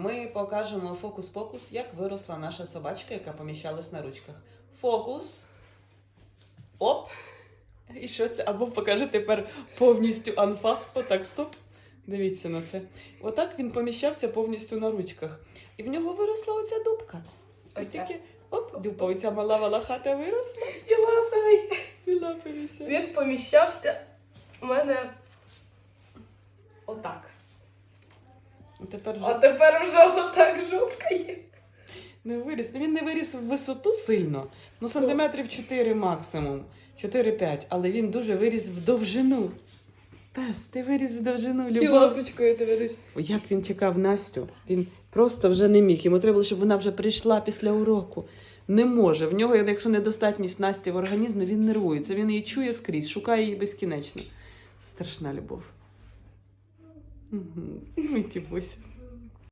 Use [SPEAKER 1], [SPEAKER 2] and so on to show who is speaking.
[SPEAKER 1] ми покажемо фокус-покус, як виросла наша собачка, яка поміщалась на ручках. Фокус. Оп. І що це? Або покажи тепер повністю анфас. Отак, стоп. Дивіться на це. Отак він поміщався повністю на ручках. І в нього виросла оця дубка.
[SPEAKER 2] Оця.
[SPEAKER 1] тільки оп, дупа, оця мала волохата виросла
[SPEAKER 2] І лапилися.
[SPEAKER 1] і лапилися.
[SPEAKER 2] Він поміщався у мене отак.
[SPEAKER 1] І Тепер
[SPEAKER 2] А
[SPEAKER 1] вже
[SPEAKER 2] тепер вже отак жопка є.
[SPEAKER 1] не виріс. Він не виріс в висоту сильно, ну сантиметрів 4 максимум, 4-5, але він дуже виріс в довжину. Пес, ти виріс в довжину,
[SPEAKER 2] І
[SPEAKER 1] любов.
[SPEAKER 2] лапочкою дивитись.
[SPEAKER 1] Як він чекав Настю, він просто вже не міг. Йому треба було, щоб вона вже прийшла після уроку. Не може. В нього, якщо недостатність Насті в організмі, він нервується. Він її чує скрізь, шукає її безкінечно. Страшна любов. Угу. и ті Босі.